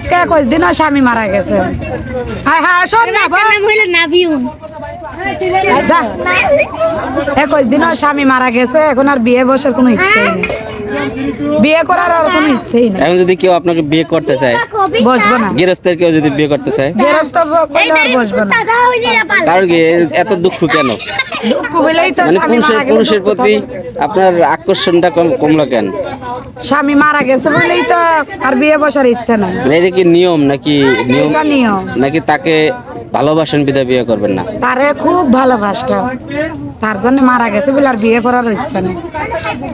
আজকে একুশ দিন স্বামী মারা গেছে হ্যাঁ হ্যাঁ শোন না বল। নাম হইল নাবিউন যা। একুশ দিন স্বামী মারা গেছে এখন আর বিয়ে বসার কোনো ইচ্ছে নেই বিয়ে করার আর কোনো ইচ্ছেই নেই। এখন যদি কেউ আপনাকে বিয়ে করতে চায় বসবো না। গৃহস্থের কেউ যদি বিয়ে করতে চায় গেরস্ত করলে আর বসবো না। কারণ কি এত দুঃখ কেন? দুঃখ বলেই তো মানে পুরুষের পুরুষের প্রতি আপনার আকর্ষণটা কম কমলো কেন? স্বামী মারা গেছে বলেই তো আর বিয়ে বসার ইচ্ছা নাই। মানে এটা কি নিয়ম নাকি নিয়ম। নাকি তাকে ভালোবাসেন বিদা বিয়ে করবেন না। তারে খুব ভালোবাসত। তার জন্য মারা গেছে বলে আর বিয়ে করার ইচ্ছা নেই।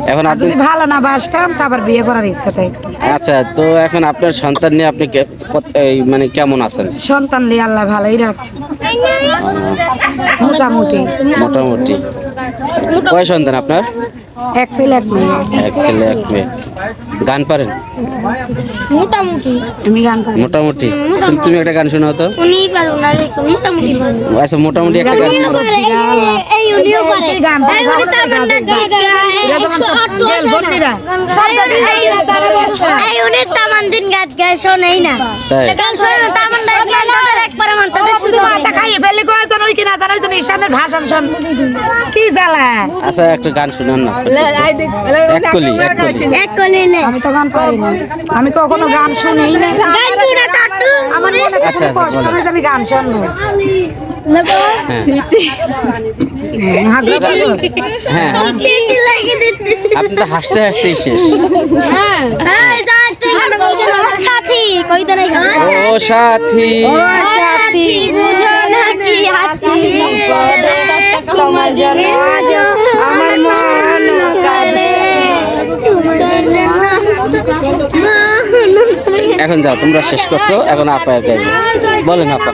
এখন আপনি যদি ভালো না বাসতাম তারপর বিয়ে করার ইচ্ছা তাই আচ্ছা তো এখন আপনার সন্তান নিয়ে আপনি কে- কত- এই মানে কেমন আছেন? সন্তান নিয়ে আল্লাহ ভালোই রাখছে। মোটামুটি। মোটামুটি। কয় সন্তান আপনার? এক ছেলে এক মেয়ে। এক ছেলে এক মেয়ে। গান পারেন? মোটামুটি। আমি গান করি মোটামুটি। তুমি- একটা গান শোনাও তো। উনি পারো না মোটামুটি পারো। আচ্ছা মোটামুটি একটা গান এই- এই- এই উনিও পারে। গান পারে, উনি মানে তামান দিন গাছ শোনেই না। শোনে না তামান একবার মান তাদের শুধু মাথা খাইয়ে ফেলে ভাষণ শোন। কি জ্বালা? আচ্ছা একটা গান শুনান না। এক কলি এক কলি। আমি তো গান পারি না। আমি কখনো গান শুনেই না। গান তুই না কাটু আমার মনে আচ্ছা, কষ্ট কষ্ট হয় আমি গান শুনব। হ্যাঁ। হ্যাঁ। আপনি তো হাসতে হাসতেই শেষ। এই যা একটু সাথী কইতে নাই ও সাথী। সাথী বুঝো না কি হাসি। তোমার জন্য আজ আমার মন কাঁদে এখন যাও তোমরা শেষ করছ এখন আপা গাইবে বলেন আপা।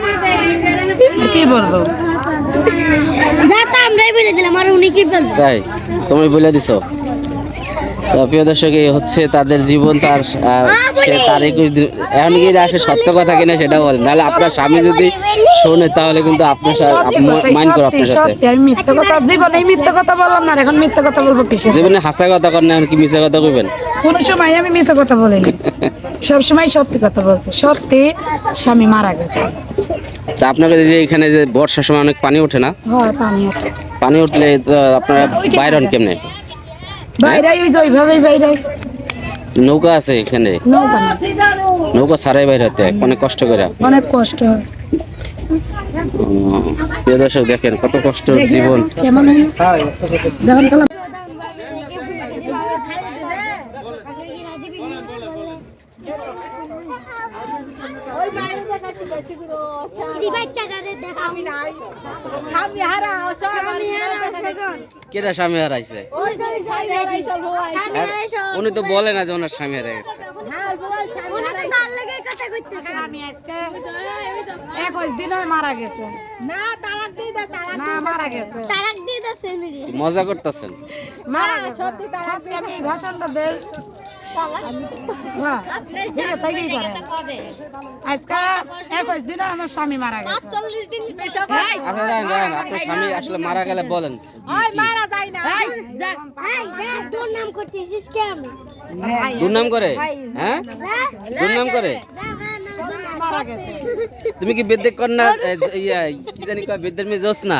কি বলব? যা তো আমরাই বলে দিলাম আর উনি কি বলব? তাই তুমি বলে দিছো। প্রিয় দর্শক এই হচ্ছে তাদের জীবন তার সে তার একুশ দিন এখন কি আসে সত্য কথা কিনা সেটা বলেন নাহলে আপনার স্বামী যদি শোনে তাহলে কিন্তু আপনার মাইন্ড করো আপনার সাথে। আমি কথা জীবনে মিথ্যে কথা বললাম না এখন মিথ্যে কথা বলব কিসে? জীবনে হাসা কথা করেন এখন কি মিশা কথা কইবেন? কোন সময় আমি মিথ্যে কথা বলিনি। সব সময় সত্যি কথা বলছি। সত্যি স্বামী মারা গেছে। তা আপনাদের যে এখানে যে বর্ষার সময় অনেক পানি ওঠে না? হয় পানি আছে পানি উঠলে তো আপনারা বাইরন কেমনে? বাইরে ওই ওইভাবেই নৌকা আছে এখানে। নৌকা। সারাই বাইরে হতে অনেক কষ্ট করে। অনেক কষ্ট হয়। প্রিয় দর্শক দেখেন কত কষ্ট জীবন। কেটা স্বামী হারাইছে? হারা উনি তো বলে না যে ওনার স্বামী হারাই গেছে উনি তো তার লাগে কথা কইতেছে আমি আজকে একুশ দিন মারা গেছে না তালাক দিয়ে দে তালাক না মারা গেছে তারাক দিয়ে দাসে মেরে মজা করতেছেন দিয়ে হ্যাঁ। আজকে একুশ দিন আমার স্বামী মারা গেছে আসলে মারা গেলে বলেন মারা যায় না? তোর করতেছিস কেন দুর্নাম করে হ্যাঁ দুর্নাম করে তুমি কি বেদ্যে কন্যা ইয়া কি জানি কয় বেদ্যের মেয়ে জোস না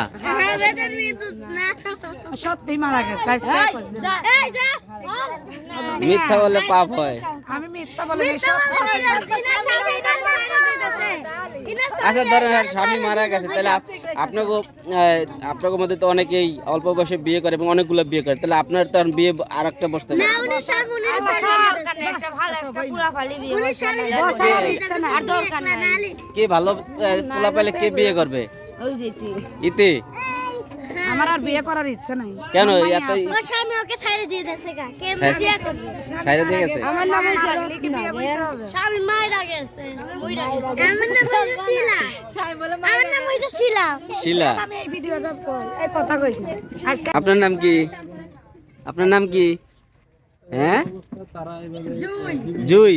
সত্যি মারা গেছে মিথ্যা বলে পাপ হয়। আমি মিথ্যা বলে আচ্ছা ধরেন আর স্বামী মারা গেছে তাহলে আপ- আপনাকে আপনাদের মধ্যে তো অনেকেই অল্প বয়সে বিয়ে করে এবং অনেকগুলো বিয়ে করে। তাহলে আপনার তো বিয়ে আর একটা বসতে কে ভালো পোলা পাইলে কে বিয়ে করবে? ইতি? আমার আর বিয়ে করার ইচ্ছা নাই। কেন? এত ও স্বামী ওকে ছাইড়ে দিয়ে দেছে গা। কে ছাইড়ে- বিয়ে করবে? সাইডে দিয়ে গেছে? আমার নামে জানলে কি বিয়ে হবে? স্বামী মাইরা গেছে মইরা গেছে। আমার নাম হইছে শিলা। আমার নাম হইছে শিলা। শিলা? আমি এই ভিডিওটা কল এই কথা কইস না। আজকে আপনার নাম কি? আপনার নাম কি? হ্যাঁ? জুই জুই।